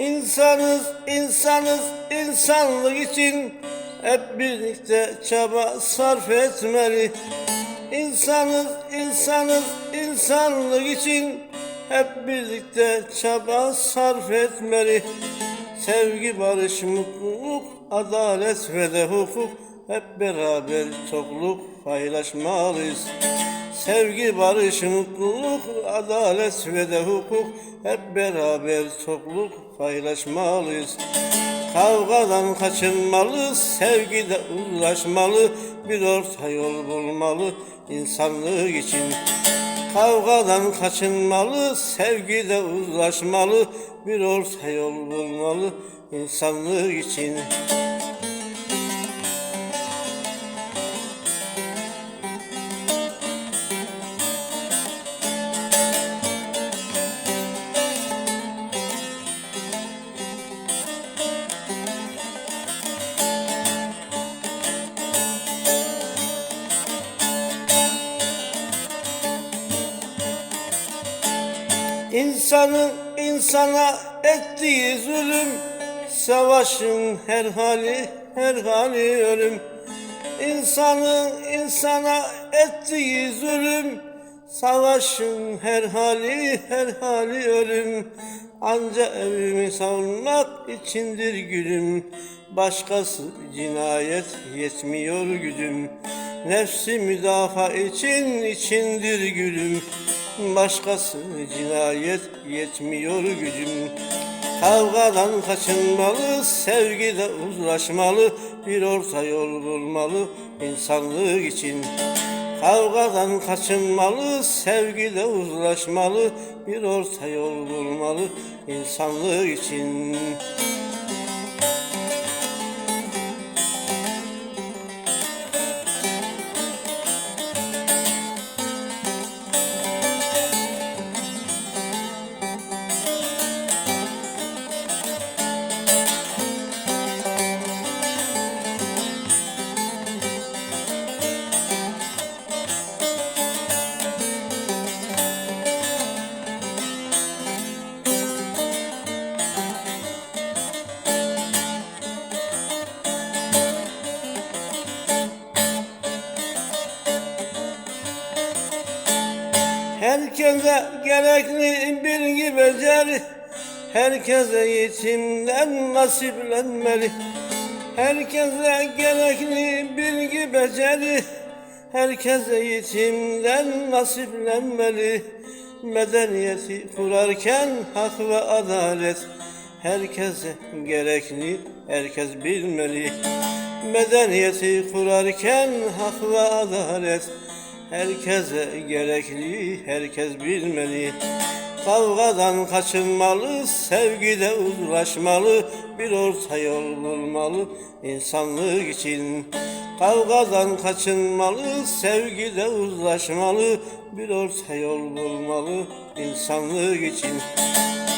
İnsanız, insanız, insanlık için hep birlikte çaba sarf etmeli. İnsanız, insanız, insanlık için hep birlikte çaba sarf etmeli. Sevgi, barış, mutluluk, adalet ve de hukuk hep beraber topluluk paylaşmalıyız. Sevgi, barış, mutluluk, adalet ve de hukuk hep beraber topluluk paylaşmalıyız. Kavgadan kaçınmalı, sevgide uzlaşmalı, bir orta yol bulmalı insanlık için. Kavgadan kaçınmalı, sevgide uzlaşmalı, bir orta yol bulmalı insanlık için. İnsanın insana ettiği zulüm Savaşın her hali her hali ölüm. İnsanın insana ettiği zulüm Savaşın her hali her hali ölüm. Anca evimi savunmak içindir gülüm. Başkası cinayet yetmiyor gücüm Nefsi müdafaa için içindir gülüm Başkası cinayet yetmiyor gücüm. Kavgadan kaçınmalı, sevgide uzlaşmalı Bir orta yol bulmalı insanlık için. Kavgadan kaçınmalı, sevgide uzlaşmalı Bir orta yol bulmalı insanlık için Herkese gerekli bilgi beceri Herkese yetimden nasiplenmeli. Herkese gerekli bilgi beceri. Herkese yetimden nasiplenmeli. Medeniyeti kurarken hak ve adalet. Herkese gerekli herkes bilmeli. Medeniyeti kurarken hak ve adalet Herkese gerekli, herkes bilmeli. Kavgadan kaçınmalı, sevgide uzlaşmalı, bir orta yol bulmalı insanlık için. Kavgadan kaçınmalı, sevgide uzlaşmalı, bir orta yol bulmalı insanlık için.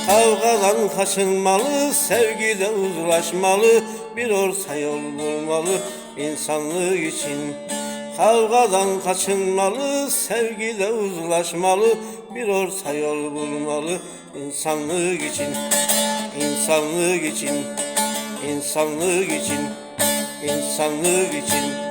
Kavgadan kaçınmalı, sevgide uzlaşmalı, bir orta yol bulmalı insanlık için. Kavgadan kaçınmalı, sevgide uzlaşmalı, bir orta yol bulmalı insanlık için, insanlık için, insanlık için, insanlık için.